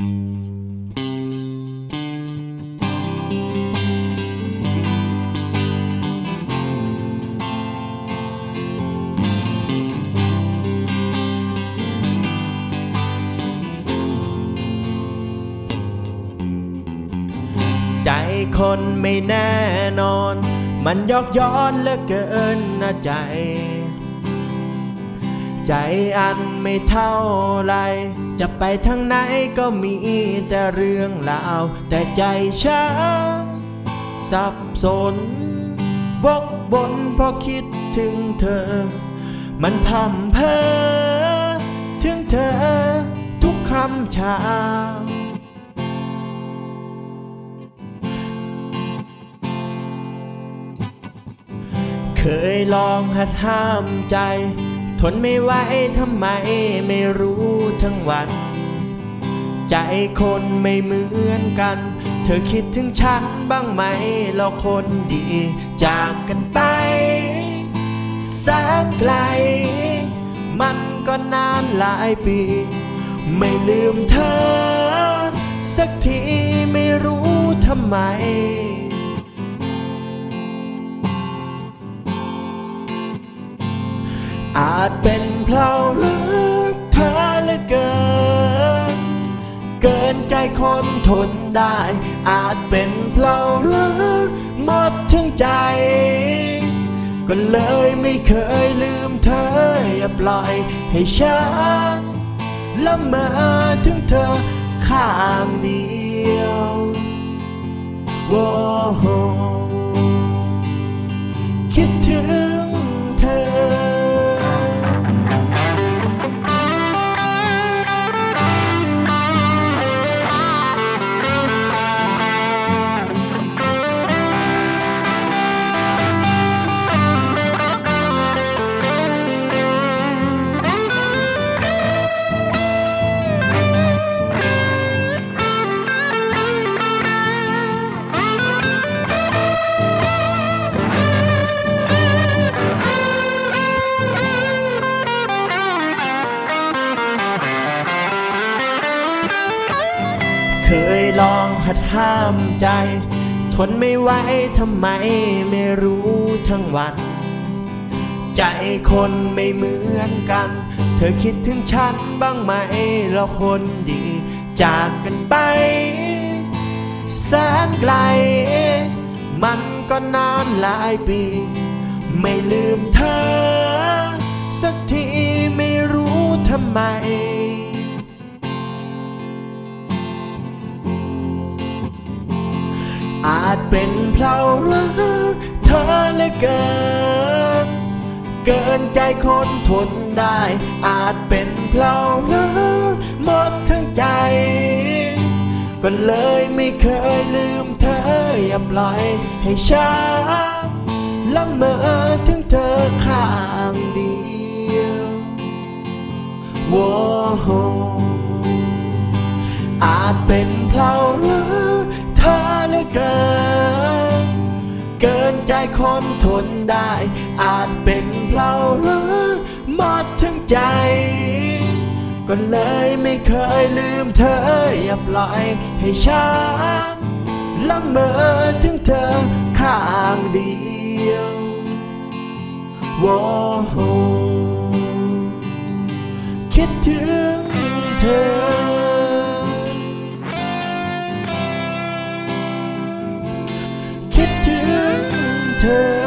ใจคนไม่แน่นอน มันยอกย้อนเหลือเกินนะใจ ใจอันไม่เท่าไร จะไปทางไหนก็มีแต่เรื่องราว แต่ใจฉันสับสนวกบนเพราะคิดถึงเธอ มันพำเพอถึงเธอทุกคำเช้าเคยลองหัดห้ามใจ ทนไม่ไหวทำไมไม่รู้ทั้งวัน ใจคนไม่เหมือนกัน เธอคิดถึงฉันบ้างไหมเราคนดี จากกันไปแสนไกล มันก็นานหลายปี ไม่ลืมเธอ สักทีไม่รู้ทำไม อาจเป็นเพราะรักเธอเหลือเกิน เกินใจคนทนได้ อาจเป็นเพราะรักหมดทั้งใจ ก็เลยไม่เคยลืมเธออย่าปล่อยให้ฉันละเมอถึงเธอข้างเดียวโลองหัดห้ามใจ ทนไม่ไหวทำไมไม่รู้ทั้งวัน ใจคนไม่เหมือนกัน เธอคิดถึงฉันบ้างไหมเราคนดี จากกันไป แสนไกล มันก็นานหลายปี ไม่ลืมเธอ สักทีไม่รู้ทำไม เพลาะรักเธอเหลือเกิน เกินใจคนทนได้ อาจเป็นเพลาะรักหมดทั้งใจ ก็เลยไม่เคยลืมเธออย่าปล่อยให้ฉันละเมอถึงเธอ คนทนได้ อาจเป็นเพราะรักหมดทั้งใจ ก็เลยไม่เคยลืมเธอ อย่าปล่อยให้ฉันละเมอถึงเธอข้างเดียวว้โหคิดถึงเธอ return.